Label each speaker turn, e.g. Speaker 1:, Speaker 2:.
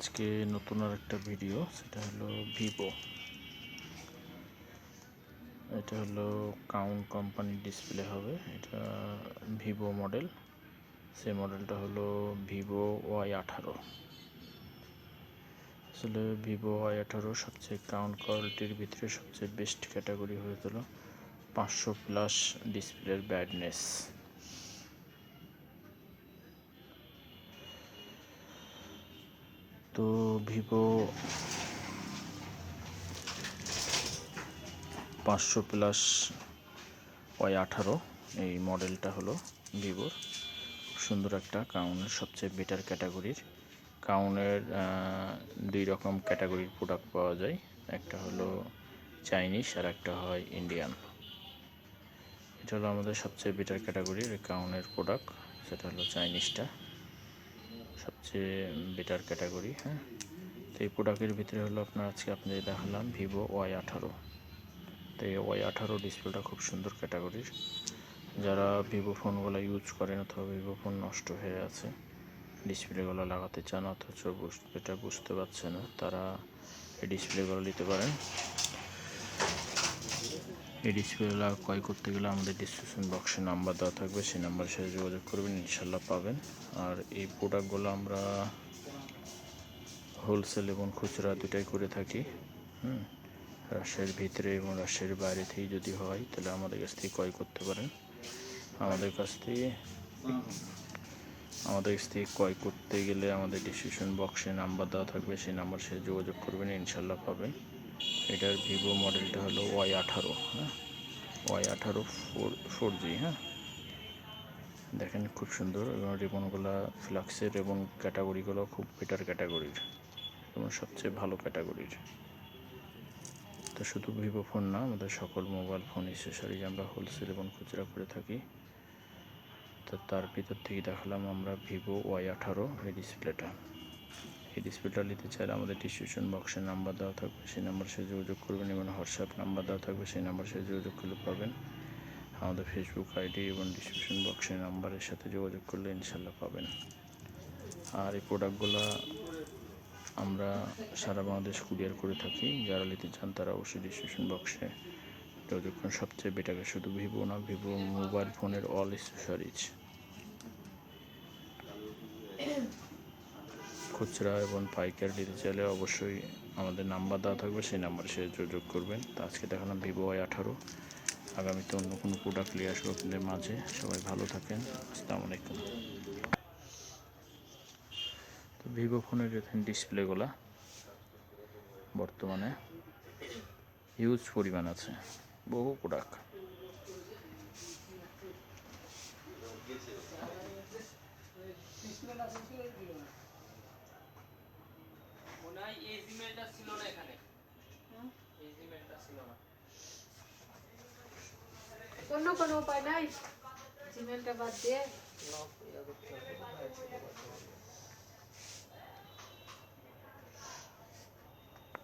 Speaker 1: আজকে নতুন আর একটা ভিডিও সেটা হলো ভিভো এটা হলো কাউন্ট কোম্পানির ডিসপ্লে হবে। এটা ভিভো মডেল সেই মডেলটা হলো ভিভো ওয়াই আঠারো। আসলে ভিভো ওয়াই আঠারো সবচেয়ে কাউন্ট কোয়ালিটির ভিতরে সবচেয়ে বেস্ট ক্যাটাগরি হয়েছিল পাঁচশো প্লাস ডিসপ্লের ব্যাডনেস তো ভিভো পাঁচশো প্লাস ওয়াই আঠারো এই মডেলটা হলো ভিভোর। সুন্দর একটা কাউনের সবচেয়ে বেটার ক্যাটাগরির কাউনের দুই রকম ক্যাটাগরির প্রোডাক্ট পাওয়া যায়। একটা হলো চাইনিজ আর একটা হয় ইন্ডিয়ান এটা হলো আমাদের সবচেয়ে বেটার ক্যাটাগরির কাউনের প্রোডাক্ট সেটা হলো চাইনিজটা সবচেয়ে বেটার ক্যাটাগরি হ্যাঁ? তো এই প্রোডাক্টের ভিতরে হলো আপনার আজকে আপনাদের দেখালাম ভিভো ওয়াই আঠারো। তো এই ওয়াই আঠারো ডিসপ্লেটা খুব সুন্দর ক্যাটাগরির যারা ভিভো ফোনগুলো ইউজ করেন অথবা ভিভো ফোন নষ্ট হয়ে আছে ডিসপ্লেগুলো লাগাতে চান অথচ এটা বুঝতে পারছে না, তারা এই ডিসপ্লেগুলো নিতে পারেন। এই ডিসপ্লেগুলো ক্রয় করতে গেলে আমাদের ডিসক্রিপশন বক্সে নাম্বার দেওয়া থাকবে, সেই নাম্বারের সাথে যোগাযোগ করবেন ইনশাল্লাহ পাবেন। আর এই প্রোডাক্টগুলো আমরা হোলসেল এবং খুচরা দুটাই করে থাকি, হুম? রাজশাহীর ভিতরে এবং রাজশাহীর বাইরে থেকে যদি হয়, তাহলে আমাদের কাছ থেকে ক্রয় করতে পারেন। আমাদের কাছ থেকে, আমাদের কাছ থেকে ক্রয় করতে গেলে আমাদের ডিসক্রিপশন বক্সে নাম্বার দেওয়া থাকবে, সেই নাম্বার সাথে যোগাযোগ করবেন ইনশাল্লাহ পাবেন। এটার ভিভো মডেলটা হলো ওয়াই আঠারো হ্যাঁ? ওয়াই আঠারো ফোর ফোর জি হ্যাঁ? দেখেন খুব সুন্দর এবং রিবনগুলো ফ্লাক্সের এবং ক্যাটাগরিগুলো খুব বেটার ক্যাটাগরির, এবং সবচেয়ে ভালো ক্যাটাগরির। তো শুধু ভিভো ফোন না, আমাদের সকল মোবাইল ফোন এসেসরিজ আমরা হোলসেল এবং খুচরা করে থাকি। তো তার ভিতর থেকে দেখালাম আমরা ভিভো ওয়াই আঠারো এই ডিসপ্লেটা এই ডিসপ্লেটা নিতে চাইলে আমাদের ডিসক্রিপশন বক্সে নাম্বার দেওয়া থাকবে। সেই নাম্বার সাথে যোগাযোগ করবেন এবং হোয়াটসঅ্যাপ নাম্বার দেওয়া থাকবে, সেই নাম্বার সাথে যোগাযোগ করলে পাবেন। আমাদের ফেসবুক আইডি এবং ডিসক্রিপশন বক্সে নাম্বারের সাথে যোগাযোগ করলে ইনশাল্লাহ পাবেন। আর এই প্রোডাক্টগুলো আমরা সারা বাংলাদেশ কুরিয়ার করে থাকি। যারা নিতে চান তারা অবশ্যই ডিসক্রিপশন বক্সে যোগাযোগ করুন। সবচেয়ে বেটাকে শুধু ভিভো না ভিভো মোবাইল ফোনের অল অ্যাক্সেসরিজ খুচরা এবং পাইকারি নিতে চাইলে অবশ্যই আমাদের নাম্বার দেওয়া থাকবে, সেই নাম্বারে সে যোগাযোগ করবেন। তো আজকে দেখালাম ভিভো ওয়াই আঠারো। আগামীতে অন্য কোনো প্রোডাক্ট নিয়ে আসব আপনাদের মাঝে। সবাই ভালো থাকেন। আসসালামু আলাইকুম। তো ভিভো ফোনের দেখেন ডিসপ্লেগুলা বর্তমানে হিউজ পরিমাণ আছে। বহু প্রোডাক্ট
Speaker 2: হয় এই জিমেলটা ছিল না এখানে। এই জিমেলটা ছিল না।
Speaker 3: অন্য কোনো উপায় নাই? জিমেলটা বাদ দিয়ে।